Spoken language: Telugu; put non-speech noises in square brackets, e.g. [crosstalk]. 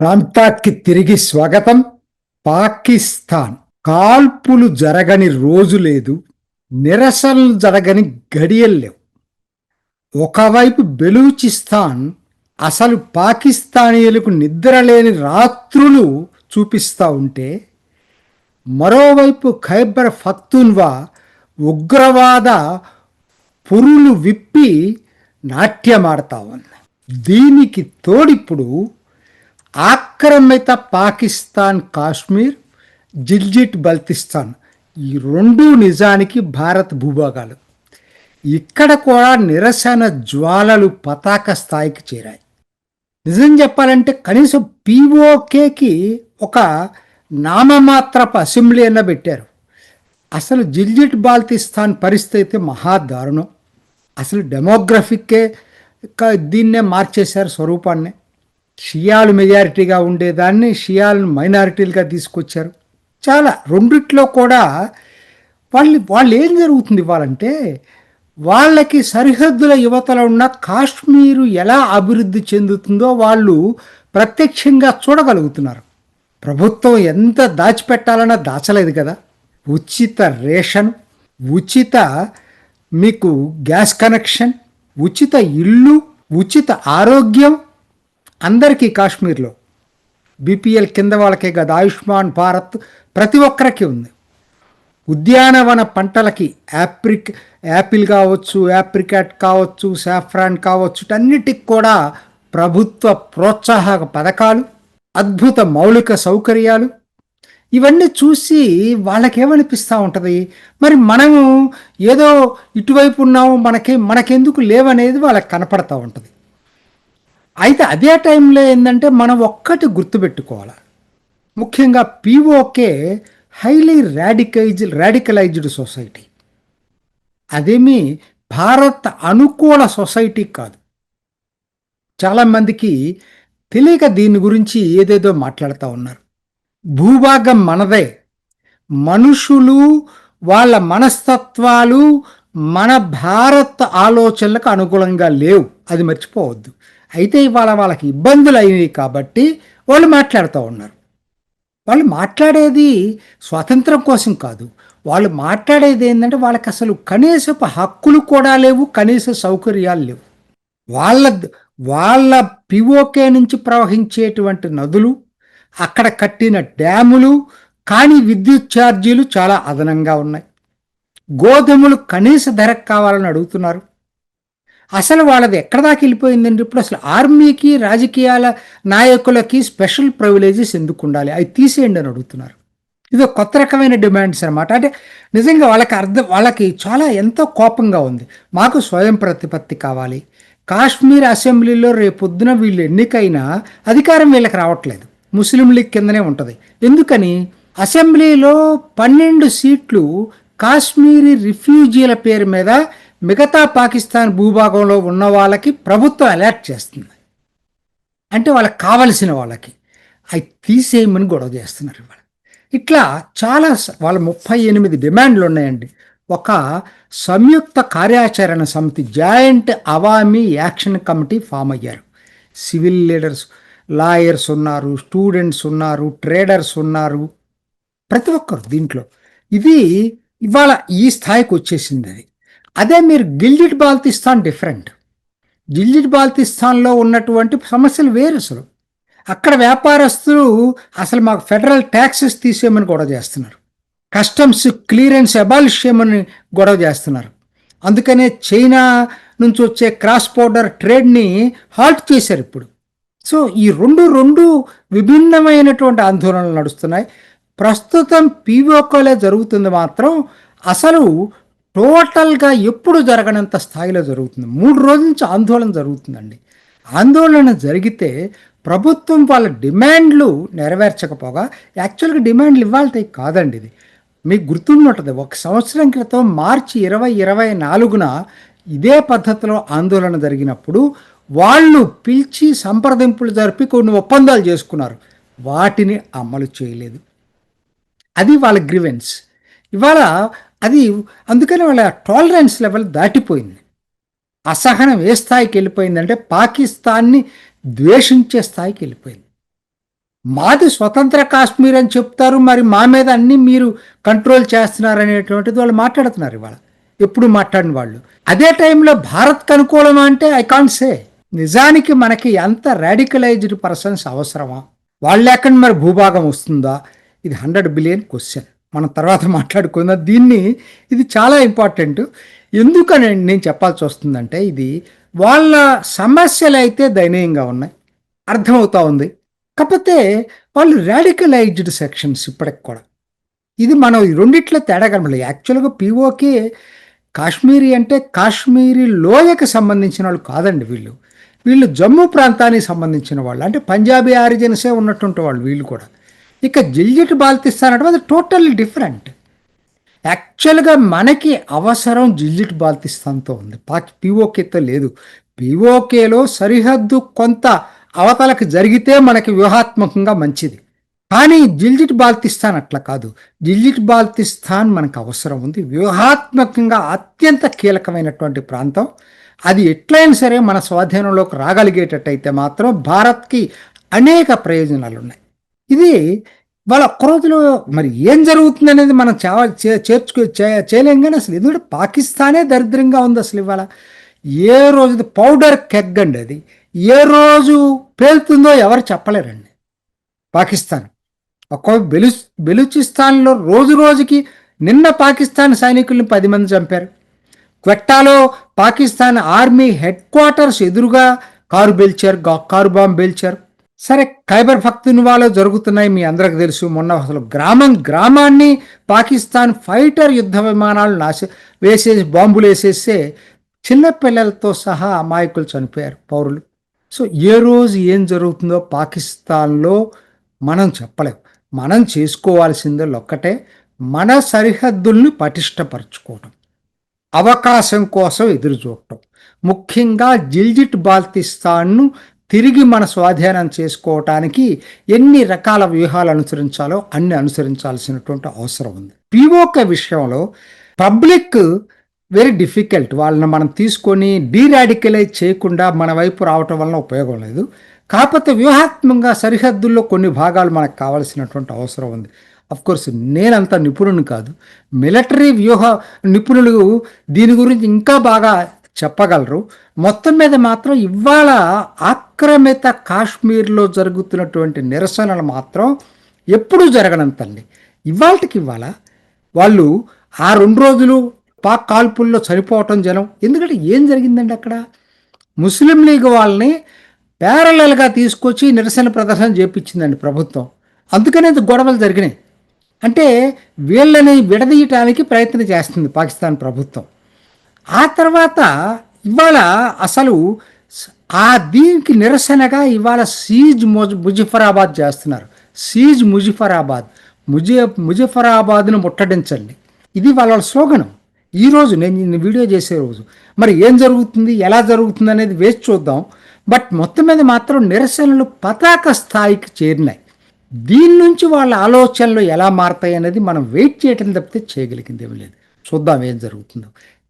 ప్రాంతానికి తిరిగి స్వాగతం. పాకిస్తాన్ కాల్పులు జరగని రోజు లేదు. నిరసనలు జరగని గడియలు లేవు. ఒకవైపు బెలూచిస్తాన్ అసలు పాకిస్తానీయులకు నిద్రలేని రాత్రులు చూపిస్తూ ఉంటే మరోవైపు ఖైబర్ ఫత్తున్వా ఉగ్రవాద పురులు విప్పి నాట్యమాడతా ఉంది. దీనికి తోడిప్పుడు ఆక్రమిత పాకిస్తాన్ కాశ్మీర్ జిల్జిట్ బల్తిస్తాన్ ఈ రెండు నిజానికి భారత్ భూభాగాలు. ఇక్కడ కూడా నిరసన జ్వాలలు పతాక స్థాయికి చేరాయి. నిజం చెప్పాలంటే కనీసం పీఓకేకి ఒక నామమాత్రపు అసెంబ్లీ అన్న పెట్టారు. అసలు జిల్జిట్ బాల్తిస్తాన్ పరిస్థితి అయితే మహాదారుణం అసలు డెమోగ్రఫిక్కే దీన్నే మార్చేశారు స్వరూపాన్ని. షియాలు మెజారిటీగా ఉండేదాన్ని షియాలను మైనారిటీలుగా తీసుకొచ్చారు. చాలా రెండిట్లో కూడా వాళ్ళు వాళ్ళు ఏం జరుగుతుంది వాళ్ళంటే వాళ్ళకి సరిహద్దుల యువతలో ఉన్న కాశ్మీరు ఎలా అభివృద్ధి చెందుతుందో వాళ్ళు ప్రత్యక్షంగా చూడగలుగుతున్నారు. ప్రభుత్వం ఎంత దాచిపెట్టాలన్నా దాచలేదు కదా. ఉచిత రేషన్ ఉచిత మీకు గ్యాస్ కనెక్షన్ ఉచిత ఇల్లు ఉచిత ఆరోగ్యం అందరికీ కాశ్మీర్లో బీపీఎల్ కింద వాళ్ళకే కదా ఆయుష్మాన్ భారత్ ప్రతి ఒక్కరికి ఉంది. ఉద్యానవన పంటలకి యాప్రిక్ యాపిల్ కావచ్చు యాప్రికాట్ కావచ్చు సాఫ్రాన్ కావచ్చు అన్నిటికి కూడా ప్రభుత్వ ప్రోత్సాహక పథకాలు అద్భుత మౌలిక సౌకర్యాలు ఇవన్నీ చూసి వాళ్ళకేమనిపిస్తూ ఉంటుంది? మరి మనము ఏదో ఇటువైపు ఉన్నాము మనకి మనకెందుకు లేవనేది వాళ్ళకి కనపడతా ఉంటుంది. అయితే అదే టైంలో ఏంటంటే మనం ఒక్కటి గుర్తుపెట్టుకోవాలి. ముఖ్యంగా PoK highly radicalise radicalised society అదేమి భారత్ అనుకూల సొసైటీ కాదు. చాలామందికి తెలియక దీని గురించి ఏదేదో మాట్లాడుతూ ఉన్నారు. భూభాగం మనదే. మనుషులు వాళ్ళ మనస్తత్వాలు మన భారత్ ఆలోచనలకు అనుకూలంగా లేవు. అది మర్చిపోవద్దు. అయితే ఇవాళ వాళ్ళకి ఇబ్బందులు అయినాయి కాబట్టి వాళ్ళు మాట్లాడుతూ ఉన్నారు. వాళ్ళు మాట్లాడేది స్వాతంత్రం కోసం కాదు. వాళ్ళు మాట్లాడేది ఏంటంటే వాళ్ళకి అసలు కనీసపు హక్కులు కూడా లేవు కనీస సౌకర్యాలు లేవు. వాళ్ళ వాళ్ళ పిఓకే నుంచి ప్రవహించేటువంటి నదులు అక్కడ కట్టిన డ్యాములు కానీ విద్యుత్ ఛార్జీలు చాలా అదనంగా ఉన్నాయి. గోధుమలు కనీస ధరకు కావాలని అడుగుతున్నారు. అసలు వాళ్ళది ఎక్కడ దాకా వెళ్ళిపోయిందండి? ఇప్పుడు అసలు ఆర్మీకి రాజకీయాల నాయకులకి స్పెషల్ ప్రివిలేజెస్ ఎందుకు ఉండాలి? అవి తీసేయండి అని అడుగుతున్నారు. ఇది కొత్త రకమైన డిమాండ్స్ అనమాట అంటే నిజంగా వాళ్ళకి అర్థం వాళ్ళకి చాలా ఎంతో కోపంగా ఉంది. మాకు స్వయం ప్రతిపత్తి కావాలి. కాశ్మీర్ అసెంబ్లీలో రేపొద్దున వీళ్ళు ఎన్నికైనా అధికారం వీళ్ళకి రావట్లేదు. ముస్లిం లీగ్ కిందనే ఉంటుంది. ఎందుకని? అసెంబ్లీలో పన్నెండు సీట్లు కాశ్మీరీ రిఫ్యూజీల పేరు మీద మిగతా పాకిస్తాన్ భూభాగంలో ఉన్న వాళ్ళకి ప్రభుత్వం అలర్ట్ చేస్తుంది. అంటే వాళ్ళకి కావలసిన వాళ్ళకి. అవి తీసేయమని గొడవ చేస్తున్నారు ఇవాళ. ఇట్లా చాలా వాళ్ళ ముప్పై ఎనిమిది డిమాండ్లు ఉన్నాయండి. ఒక సంయుక్త కార్యాచరణ సమితి joint Awami action committee form అయ్యారు. సివిల్ లీడర్స్ లాయర్స్ ఉన్నారు స్టూడెంట్స్ ఉన్నారు ట్రేడర్స్ ఉన్నారు. ప్రతి ఒక్కరు దీంట్లో. ఇది ఇవాళ ఈ స్థాయికి వచ్చేసింది అది. అదే మీరు గిల్జిట్ బాల్తిస్తాన్ డిఫరెంట్. గిల్జిట్ బాల్తిస్తాన్లో ఉన్నటువంటి సమస్యలు వేరు అసలు. అక్కడ వ్యాపారస్తులు అసలు మాకు ఫెడరల్ ట్యాక్సెస్ తీసేయమని గొడవ చేస్తున్నారు. కస్టమ్స్ క్లియరెన్స్ అబాలిష్ చేయమని గొడవ చేస్తున్నారు. అందుకనే చైనా నుంచి వచ్చే క్రాస్ బోర్డర్ ట్రేడ్ని హాల్ట్ చేశారు ఇప్పుడు. సో ఈ రెండు రెండు విభిన్నమైనటువంటి ఆందోళనలు నడుస్తున్నాయి. ప్రస్తుతం పీవోకోలే జరుగుతుంది మాత్రం అసలు టోటల్గా ఎప్పుడు జరగనంత స్థాయిలో జరుగుతుంది. మూడు రోజుల నుంచి ఆందోళన జరుగుతుందండి. ఆందోళన జరిగితే ప్రభుత్వం వాళ్ళ డిమాండ్లు నెరవేర్చకపోగా యాక్చువల్గా డిమాండ్లు ఇవ్వాలి కాదండి ఇది. మీకు గుర్తుంటుంది ఒక సంవత్సరం క్రితం మార్చి ఇరవై ఇరవై నాలుగున ఇదే పద్ధతిలో ఆందోళన జరిగినప్పుడు వాళ్ళు పిలిచి సంప్రదింపులు జరిపి కొన్ని ఒప్పందాలు చేసుకున్నారు. వాటిని అమలు చేయలేదు. అది వాళ్ళ గ్రివెన్స్. ఇవాళ అది అందుకని వాళ్ళ టాలరెన్స్ లెవెల్ దాటిపోయింది. అసహనం ఏ స్థాయికి వెళ్ళిపోయిందంటే పాకిస్తాన్ని ద్వేషించే స్థాయికి వెళ్ళిపోయింది. మాది స్వతంత్ర కాశ్మీర్ అని చెప్తారు మరి మా మీద అన్ని మీరు కంట్రోల్ చేస్తున్నారు అనేటువంటిది వాళ్ళు మాట్లాడుతున్నారు ఇవాళ. ఎప్పుడు మాట్లాడిన వాళ్ళు. అదే టైంలో భారత్కి అనుకూలమా అంటే ఐ కాంట్ సే నిజానికి మనకి ఎంత రాడికలైజ్డ్ పర్సన్స్ అవసరమా? వాళ్ళు లేకుండా మరి భూభాగం వస్తుందా? ఇది హండ్రెడ్ బిలియన్ క్వశ్చన్ మనం తర్వాత [laughs] మాట్లాడుకుందాం. దీన్ని ఇది చాలా ఇంపార్టెంట్. ఎందుకని నేను చెప్పాల్సి వస్తుందంటే ఇది వాళ్ళ సమస్యలు అయితే దయనీయంగా ఉన్నాయి. అర్థమవుతా ఉంది. కాకపోతే వాళ్ళు రాడికలైజ్డ్ సెక్షన్స్ ఇప్పటికి కూడా. ఇది మనం ఈ రెండిట్లో తేడా కనబడలేదు. యాక్చువల్గా పీఓకే కాశ్మీరీ అంటే కాశ్మీరీ లోయకి సంబంధించిన వాళ్ళు కాదండి వీళ్ళు. వీళ్ళు జమ్మూ ప్రాంతానికి సంబంధించిన వాళ్ళు. అంటే పంజాబీ ఆరిజిన్సే ఉన్నటువంటి వాళ్ళు వీళ్ళు కూడా. ఇక జిల్జిట్ బాల్తిస్తాన్ అంటే అది టోటల్ డిఫరెంట్. యాక్చువల్గా మనకి అవసరం జిల్జిట్ బాల్తిస్తాన్తో ఉంది. పాక్ పీఓకేతో లేదు. పీఓకేలో సరిహద్దు కొంత అవతలకు జరిగితే మనకి వ్యూహాత్మకంగా మంచిది. కానీ జిల్జిట్ బాల్తిస్తాన్ అట్లా కాదు. జిల్జిట్ బాల్తిస్తాన్ మనకు అవసరం ఉంది. వ్యూహాత్మకంగా అత్యంత కీలకమైనటువంటి ప్రాంతం. అది ఎట్లయినా సరే మన స్వాధీనంలోకి రాగలిగేటట్టయితే మాత్రం భారత్కి అనేక ప్రయోజనాలు ఉన్నాయి ఇది వాళ్ళ ఒక్క మరి ఏం జరుగుతుంది అనేది మనం చేర్చుకు చే- చేయలేం కానీ అసలు ఎందుకంటే పాకిస్తానే దరిద్రంగా ఉంది అసలు ఇవాళ. ఏ రోజు పౌడర్ కెగ్ అండి అది. ఏ రోజు పేలుతుందో ఎవరు చెప్పలేరండి. పాకిస్తాన్. ఒక్కో బెలు బెలూచిస్తాన్లో రోజు రోజుకి నిన్న పాకిస్తాన్ సైనికుల్ని పది మంది చంపారు. క్వెట్టాలో పాకిస్తాన్ ఆర్మీ హెడ్ క్వార్టర్స్ ఎదురుగా కారు పేల్చారు కారు బాంబు పేల్చారు సరే ఖైబర్ పఖ్తూన్వాలో జరుగుతున్నాయి మీ అందరికి తెలుసు. మొన్న అసలు గ్రామం గ్రామాన్ని పాకిస్తాన్ ఫైటర్ యుద్ధ విమానాలు నాశ వేసేసి బాంబులు వేసేస్తే చిన్నపిల్లలతో సహా అమాయకులు చనిపోయారు పౌరులు. సో ఏ రోజు ఏం జరుగుతుందో పాకిస్తాన్లో మనం చెప్పలేం. మనం చేసుకోవాల్సిందే ఒక్కటే మన సరిహద్దుల్ని పటిష్టపరచుకోవటం. అవకాశం కోసం ఎదురు చూడటం ముఖ్యంగా జిల్జిట్ బాల్తిస్తాన్ను తిరిగి మన స్వాధీనం చేసుకోవటానికి ఎన్ని రకాల వ్యూహాలు అనుసరించాలో అన్ని అనుసరించాల్సినటువంటి అవసరం ఉంది. పిఓకే విషయంలో పబ్లిక్ వెరీ డిఫికల్ట్. వాళ్ళని మనం తీసుకొని డీరాడికలైజ్ చేయకుండా మన వైపు రావటం వలన ఉపయోగం లేదు. కాకపోతే వ్యూహాత్మకంగా సరిహద్దుల్లో కొన్ని భాగాలు మనకు కావాల్సినటువంటి అవసరం ఉంది. కోర్స్ నేనంత నిపుణుని కాదు. మిలిటరీ వ్యూహ నిపుణులు దీని గురించి ఇంకా బాగా చెప్పగలరు. మొత్తం మీద మాత్రం ఇవాళ ఆక్రమిత కాశ్మీర్లో జరుగుతున్నటువంటి నిరసనలు మాత్రం ఎప్పుడూ జరగనంతండి ఇవాళకి ఇవాళ వాళ్ళు ఆ రెండు రోజులు పాక్ కాల్పుల్లో చనిపోవటం జనం. ఎందుకంటే ఏం జరిగిందండి అక్కడ? ముస్లిం లీగ్ వాళ్ళని ప్యారలల్గా తీసుకొచ్చి నిరసన ప్రదర్శన చేపించిందండి ప్రభుత్వం. అందుకనే గొడవలు జరిగినాయి. అంటే వీళ్ళని విడదీయటానికి ప్రయత్నం చేస్తుంది పాకిస్తాన్ ప్రభుత్వం. ఆ తర్వాత ఇవాళ అసలు ఆ దీనికి నిరసనగా ఇవాళ సీజ్ ముజఫరాబాద్ చేస్తున్నారు. సీజ్ ముజఫరాబాద్. ముజ ముజఫరాబాద్ను ముట్టడించండి. ఇది వాళ్ళ స్లోగనం. ఈరోజు నేను ఈ వీడియో చేసే రోజు. మరి ఏం జరుగుతుంది ఎలా జరుగుతుంది అనేది వేచి చూద్దాం. బట్ మొత్తం మీద మాత్రం నిరసనలు పతాక స్థాయికి చేరినాయి. దీని నుంచి వాళ్ళ ఆలోచనలు ఎలా మారతాయి అనేది మనం వెయిట్ చేయటం తప్పితే చేయగలిగింది ఏమి లేదు. చూద్దాం ఏం జరుగుతుందో.